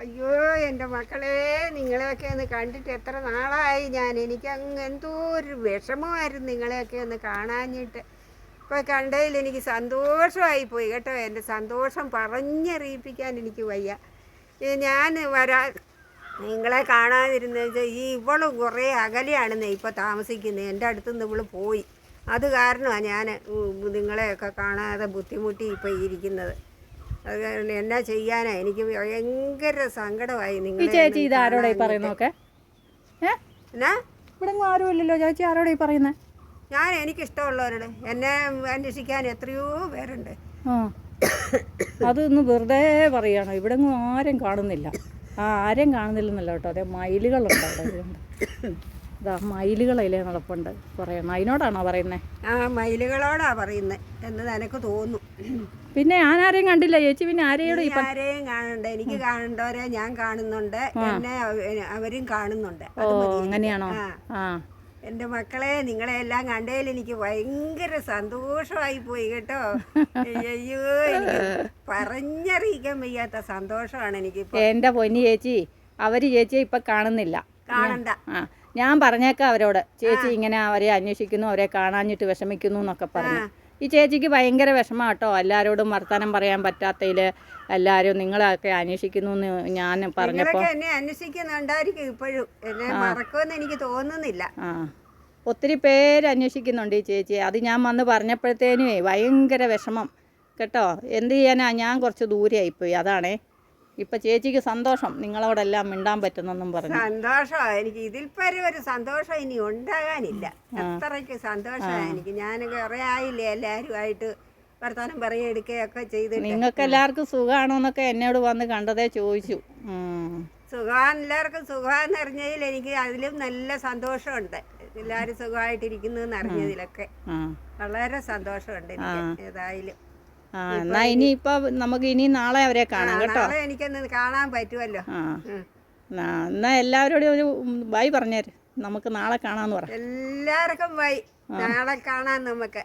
അയ്യോ എന്റെ മക്കളെ നിങ്ങളെയൊക്കെ ഒന്ന് കണ്ടിട്ട് എത്ര നാളായി ഞാൻ. എനിക്ക് അങ്ങ് എന്തോ ഒരു വിഷമമായിരുന്നു നിങ്ങളെയൊക്കെ ഒന്ന് കാണാഞ്ഞിട്ട്. ഇപ്പോൾ കണ്ടതിൽ എനിക്ക് സന്തോഷമായി പോയി കേട്ടോ. എന്റെ സന്തോഷം പറഞ്ഞറിയിപ്പിക്കാൻ എനിക്ക് വയ്യ. ഞാൻ വരാ. നിങ്ങളെ കാണാതിരുന്ന വെച്ചാൽ ഈ ഇവൾ കുറേ അകലെയാണെന്നേ ഇപ്പോൾ താമസിക്കുന്നത് എന്റെ അടുത്ത് നിന്ന് ഇവൾ പോയി. അത് കാരണമാണ് ഞാൻ നിങ്ങളെയൊക്കെ കാണാതെ ബുദ്ധിമുട്ടി ഇപ്പോൾ ഇരിക്കുന്നത്. അത് കാരണം എന്നാ ചെയ്യാനാ? എനിക്ക് ഭയങ്കര സങ്കടമായി നിങ്ങൾ ചേച്ചി ഇത് ആരോടായി. പറയുന്നൊക്കെ എന്നാ? ഇവിടെ ആരും ഇല്ലല്ലോ ചേച്ചി ആരോടായി പറയുന്നത് ഞാൻ എനിക്കിഷ്ടമുള്ളവരോട്. എന്നെ അന്വേഷിക്കാൻ എത്രയോ പേരുണ്ട്. അതൊന്ന് വെറുതെ പറയാണ്. ഇവിടെ ആരും കാണുന്നില്ല. ആ ആരും കാണുന്നില്ലെന്നല്ല കേട്ടോ. അതെ മയിലുകളുണ്ട് അവിടെ. ഇതാ മയിലുകളതിലേ നടപ്പുണ്ട്. പറയണം അതിനോടാണോ പറയുന്നത് ആ മയിലുകളോടാ പറയുന്നത് എന്ന് നിനക്ക് തോന്നും. പിന്നെ ഞാൻ ആരെയും കണ്ടില്ല ചേച്ചി. പിന്നെ ആരെയോട് നീ ആരെയും കാണണ്ട. എനിക്ക് കാണണ്ടവരെ ഞാൻ കാണുന്നുണ്ട്. എന്നെ അവ- അവരും കാണുന്നുണ്ട്. ഓ മതി അങ്ങനെയാണോ? ആ. ആ. എന്റെ മക്കളെ നിങ്ങളെ എല്ലാം കണ്ടതിൽ എനിക്ക് ഭയങ്കര സന്തോഷമായി പോയി കേട്ടോ. അയ്യോ എനിക്ക് പറഞ്ഞറിയിക്കാൻ വയ്യാത്ത സന്തോഷമാണ് എനിക്ക് എന്റെ പൊന്നി ചേച്ചി അവർ ചേച്ചിയെ ഇപ്പം കാണുന്നില്ല. കാണണ്ട. ആ. ഞാൻ പറഞ്ഞേക്കാം അവരോട്. ചേച്ചി ഇങ്ങനെ അവരെ അന്വേഷിക്കുന്നു അവരെ കാണാഞ്ഞിട്ട് വിഷമിക്കുന്നു എന്നൊക്കെ പറഞ്ഞു. ഈ ചേച്ചിക്ക് ഭയങ്കര വിഷമം കേട്ടോ എല്ലാവരോടും വർത്തമാനം പറയാൻ പറ്റാത്തതിൽ എല്ലാവരും നിങ്ങളൊക്കെ അന്വേഷിക്കുന്നു എന്ന് ഞാൻ പറഞ്ഞപ്പോൾ എന്നെ അന്വേഷിക്കുന്നുണ്ടായിരിക്കും ഇപ്പോഴും. എന്നെ മറക്കുമെന്ന് എനിക്ക് തോന്നുന്നില്ല. ആ. ഒത്തിരി പേര് അന്വേഷിക്കുന്നുണ്ട് ഈ ചേച്ചി. അത് ഞാൻ വന്ന് പറഞ്ഞപ്പോഴത്തേനേ ഭയങ്കര വിഷമം. കേട്ടോ? എന്ത് ചെയ്യാനാ? ഞാൻ കുറച്ച് ദൂരെ ആയിപ്പോയി അതാണേ. ഇപ്പം ചേച്ചിക്ക് സന്തോഷം. നിങ്ങളോടെല്ലാം മിണ്ടാൻ പറ്റുന്നെന്നും പറഞ്ഞു. സന്തോഷമാ എനിക്ക് ഇതിൽ പരി ഒരു സന്തോഷം ഇനി ഉണ്ടാകാനില്ല. അത്രയ്ക്ക് സന്തോഷമാണ് എനിക്ക്. ഞാൻ കുറെ ആയില്ലേ എല്ലാവരുമായിട്ട് വർത്തമാനം പറയുക എടുക്കുകയൊക്കെ ചെയ്തിട്ട്. നിങ്ങൾക്ക് എല്ലാവർക്കും സുഖമാണോന്നൊക്കെ എന്നോട് വന്ന് കണ്ടതേ ചോദിച്ചു. സുഖമാണ് എല്ലാവർക്കും സുഖമാണെന്ന് അറിഞ്ഞതിൽ എനിക്ക് അതിലും നല്ല സന്തോഷമുണ്ട്. എല്ലാവരും സുഖമായിട്ടിരിക്കുന്നു എന്ന് അറിഞ്ഞതിലൊക്കെ. വളരെ സന്തോഷമുണ്ട് എനിക്ക് ഏതായാലും. ആ എന്നാ ഇനി ഇപ്പൊ നമുക്ക് ഇനി നാളെ അവരെ കാണാം കേട്ടോ. എനിക്കൊന്ന് കാണാൻ പറ്റുമല്ലോ ആ. എന്നാ എല്ലാവരോടും ഒരു ബൈ പറഞ്ഞേര്. നമുക്ക് നാളെ കാണാന്ന് പറ. എല്ലാവർക്കും ബൈ. നാളെ കാണാം നമുക്ക്.